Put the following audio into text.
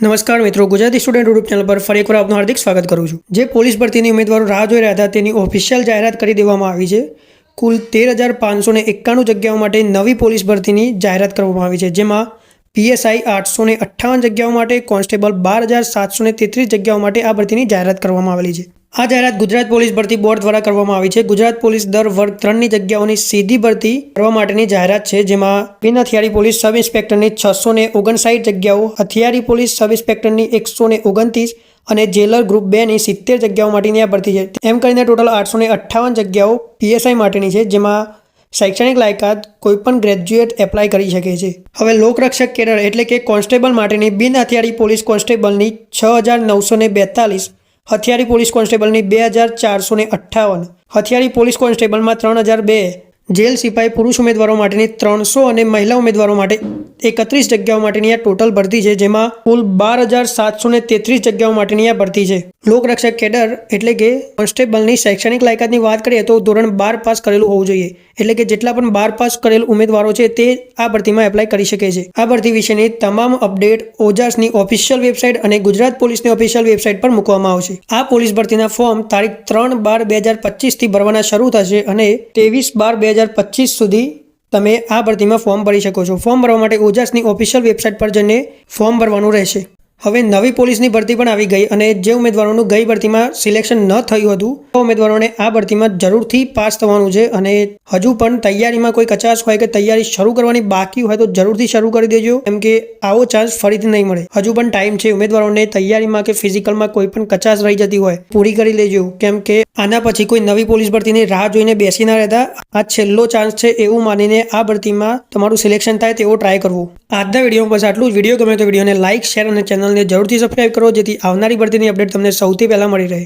નમસ્કાર મિત્રો, Gujarati student YouTube channel પર ફરી એકવાર આપનું હાર્દિક સ્વાગત કરું છું. જે પોલીસ ભરતીની ઉમેદવારો રાહ જોઈ રહ્યા હતા, તેની ઓફિશિયલ જાહેરાત કરી દેવામાં આવી છે. કુલ તેર હજાર પાંચસો એકાણું જગ્યાઓ માટે નવી પોલીસ ભરતીની જાહેરાત કરવામાં આવી છે, જેમાં પીએસઆઈ આઠસો અઠ્ઠાવન જગ્યાઓ માટે, કોન્સ્ટેબલ બાર હજાર સાતસો તેત્રીસ જગ્યાઓ માટે આ ભરતીની જાહેરાત કરવામાં આવેલી છે. આ જાહેરાત ગુજરાત પોલીસ ભરતી બોર્ડ દ્વારા કરવામાં આવી છે. ગુજરાત પોલીસ દર વર્ગ ત્રણની જગ્યાઓની સીધી ભરતી કરવા માટેની જાહેરાત છે, જેમાં બિન હથિયારી પોલીસ સબ ઇન્સ્પેક્ટરની છસો ને ઓગણસાઠ જગ્યાઓ, હથિયારી પોલીસ સબ ઇન્સ્પેક્ટરની એકસો ને ઓગણત્રીસ અને જેલર ગ્રુપ બે ની સિત્તેર જગ્યાઓ માટેની આ ભરતી છે. એમ કરીને ટોટલ આઠસો ને અઠ્ઠાવન જગ્યાઓ પીએસઆઈ માટેની છે, જેમાં શૈક્ષણિક લાયકાત કોઈપણ ગ્રેજ્યુએટ એપ્લાય કરી શકે છે. હવે લોકરક્ષક કેડર એટલે કે કોન્સ્ટેબલ માટેની બિન હથિયારી પોલીસ કોન્સ્ટેબલની છ હજાર નવસો ને બેતાલીસ હથિયારી પોલીસ કોન્સ્ટેબલની બે હજાર ચારસો અઠ્ઠાવન. હથિયારી પોલીસ કોન્સ્ટેબલમાં ત્રણ હજાર બે. જેલ સિપાઈ પુરુષ ઉમેદવારો માટેની ત્રણસો અને મહિલા ઉમેદવારો માટે એકત્રીસ જગ્યાઓ માટેની આ ટોટલ ભરતી છે, જેમાં કુલ બાર હજાર સાતસો ને તેત્રીસ જગ્યાઓ માટેની આ ભરતી છે. લોકરક્ષક કેડર એટલે કે કોન્સ્ટેબલની શૈક્ષણિક લાયકાતની વાત કરીએ તો ધોરણ બાર પાસ કરેલું હોવું જોઈએ. એટલે કે જેટલા પણ બાર પાસ કરેલ ઉમેદવારો છે, તે આ ભરતીમાં એપ્લાય કરી શકે છે. આ ભરતી વિશેની તમામ અપડેટ ઓજાસની ઓફિશિયલ વેબસાઇટ અને ગુજરાત પોલીસની ઓફિશિયલ વેબસાઇટ પર મૂકવામાં આવશે. આ પોલીસ ભરતીના ફોર્મ તારીખ ત્રણ બાર બે હજાર પચીસથી ભરવાના શરૂ થશે અને ત્રેવીસ બાર બે હજાર પચીસ સુધી તમે આ ભરતીમાં ફોર્મ ભરી શકો છો. ફોર્મ ભરવા માટે ઓજાસની ઓફિશિયલ વેબસાઇટ પર જઈને ફોર્મ ભરવાનું રહેશે. હવે નવી પોલીસની ભરતી પણ આવી ગઈ અને જે ઉમેદવારોનું ગઈ ભરતીમાં સિલેક્શન ન થયું હતું, તો ઉમેદવારોને આ ભરતીમાં જરૂરથી પાસ થવાનું છે અને હજુ પણ તૈયારીમાં કોઈ કચાશ હોય કે તૈયારી શરૂ કરવાની બાકી હોય તો જરૂરથી શરૂ કરી દેજો, કેમ કે આવો ચાન્સ ફરીથી નહીં મળે. હજુ પણ ટાઈમ છે, ઉમેદવારોને તૈયારીમાં કે ફિઝિકલમાં કોઈ પણ કચાશ રહી જતી હોય, પૂરી કરી લેજો, કેમ કે આના પછી કોઈ નવી પોલીસ ભરતીની રાહ જોઈને બેસી ના રહેતા, આ છેલ્લો ચાન્સ છે એવું માનીને આ ભરતીમાં તમારું સિલેક્શન થાય તેવો ટ્રાય કરવો. આજના વીડિયો બસ આટલું જ. વીડિયો ગમે તો વિડીયોને લાઇક શેર અને ચેનલને જરૂરથી સબસ્ક્રાઈબ કરો જેથી આવનારી ભરતીની અપડેટ તમને સૌથી પહેલાં મળી રહે.